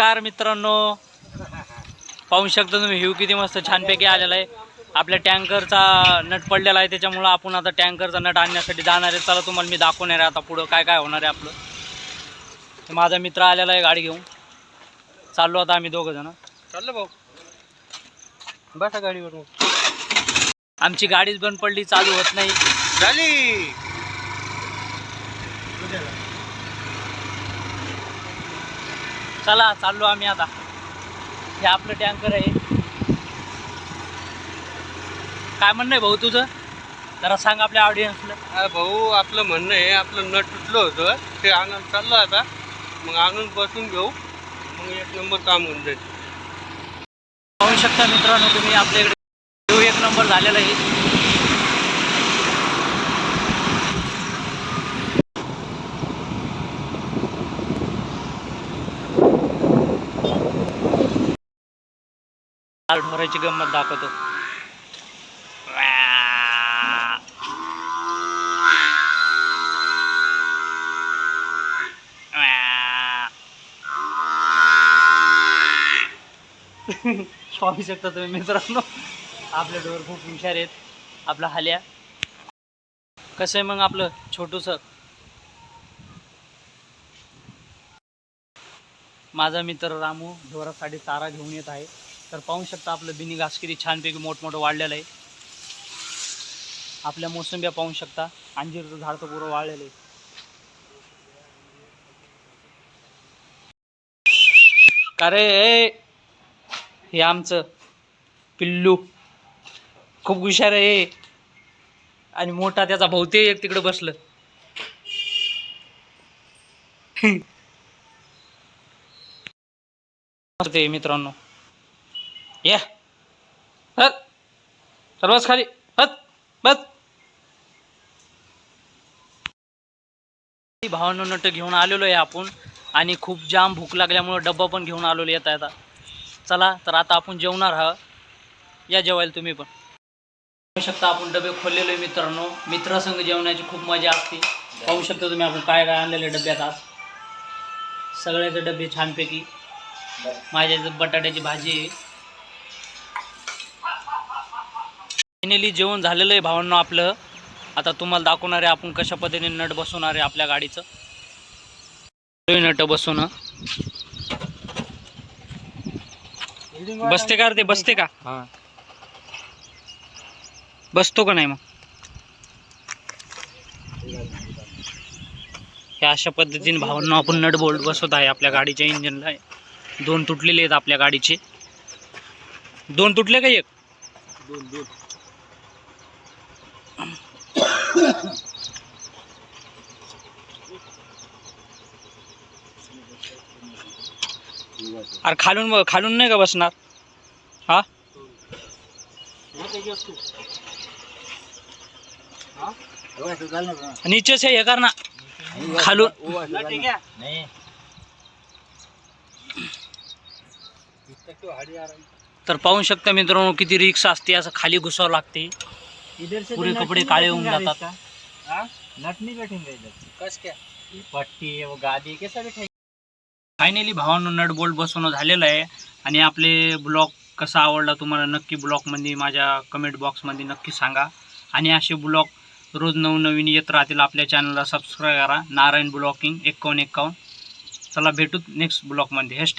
नमस्कार मित्रांनो. पाहू शकता तुम्ही व्ह्यू किती मस्त छानपैकी आलेला आहे. आपल्या टँकरचा नट पडलेला आहे त्याच्यामुळं आपण आता टँकरचा नट आणण्यासाठी जाणार आहे. चला तुम्हाला मी दाखवणार आहे आता पुढं काय काय होणार आहे आपलं. माझा मित्र आलेला आहे गाडी घेऊन. चाललो आता आम्ही दोघं जण. चाललं भाऊ. बसा गाडीवर आमची गाडीच बंद पडली चालू होत नाही. झाली. चला चाललो आम्ही आता. हे आपलं टँकर आहे. काय म्हणणं आहे भाऊ तुझं? जरा सांग आपल्या ऑडियन्सला भाऊ आपलं म्हणणं आहे आपलं नट तुटलं होतं. ते आणून चाललं आता. मग आणून बसून घेऊ. मग एक नंबर काम होऊन जाईल. पाहू शकता मित्रांनो तुम्ही आपल्याकडे एक नंबर झालेला आहे. ढोराची गंमत दाखवतो. पाहू शकता तुम्ही मित्रांनो. आपले डोर खूप हुशार आहेत. आपला हाल्या. कसं आहे मग आपलं छोटूस माझा मित्र रामू ढोरासाठी चारा घेऊन येत आहे. तर पाहू शकता आपलं बिनी घासकिरी छानपैकी मोठमोठं वाढलेलं आहे. आपल्या मोसंब्या पाहू शकता. अंजीरचं झाड तर पुरं वाढलेलं आहे. अरे हे आमचं पिल्लू. खूप हुशार आहे. आणि मोठा त्याचा भोवते एक तिकडे बसलं. ते मित्रांनो. या. हत सर्वच खाली. हत बस. भावांनो नट घेऊन आलेलो आहे आपण. आणि खूप जाम भूक लागल्यामुळं डब्बा पण घेऊन आलेलो येता येता चला तर आता आपण जेवणार आहोत. या जेवायला तुम्ही पण. पाहू शकता आपण डबे खोललेलो आहे मित्रांनो. मित्रासंग जेवणाची खूप मजा असते. पाहू शकता तुम्ही आपण काय काय आणलेले डब्यात आज. सगळ्याचे डबे छानपैकी. माझ्या इथं बटाट्याची भाजी आहे. फायनली जेवण झालेलं आहे भावांनो आपलं. आता तुम्हाला दाखवणार आहे आपण कशा पद्धतीने नट बसवणार आहे आपल्या गाडीचं. नट बसवणं. बसते का रे ते? बसते का? हा. बसतो का नाही मग? या अशा पद्धतीने भावांना आपण नट बोल्ट बसवत आहे आपल्या गाडीच्या इंजिनला दोन तुटलेले आहेत आपल्या गाडीचे. दोन तुटले का एक? दोन दोन. अरे खालून खालून नाही का बसणार? हा? नीचेच हे कर ना. खालून. तर पाहू शकता मित्रांनो किती रिक्स असते असं खाली घुसावं लागते. पुरे कपडे काळे होऊन जातात. नटनी बैठेंगे कस क्या? पट्टी वो गादी कैसा बैठेंगे? फायनली भावांनो नट बोल्ट बसवणं झालेलं आहे. आणि आपले ब्लॉग कसा आवडला तुम्हाला नक्की ब्लॉगमध्ये माझ्या कमेंट बॉक्समध्ये नक्की सांगा. आणि असे ब्लॉग रोज नवनवीन येत राहतील आपल्या चॅनलला सबस्क्राईब करा. नारायण ब्लॉकिंग एक्कावन्न एक्कावन्न चला भेटू नेक्स्ट ब्लॉगमध्ये हॅशटॅग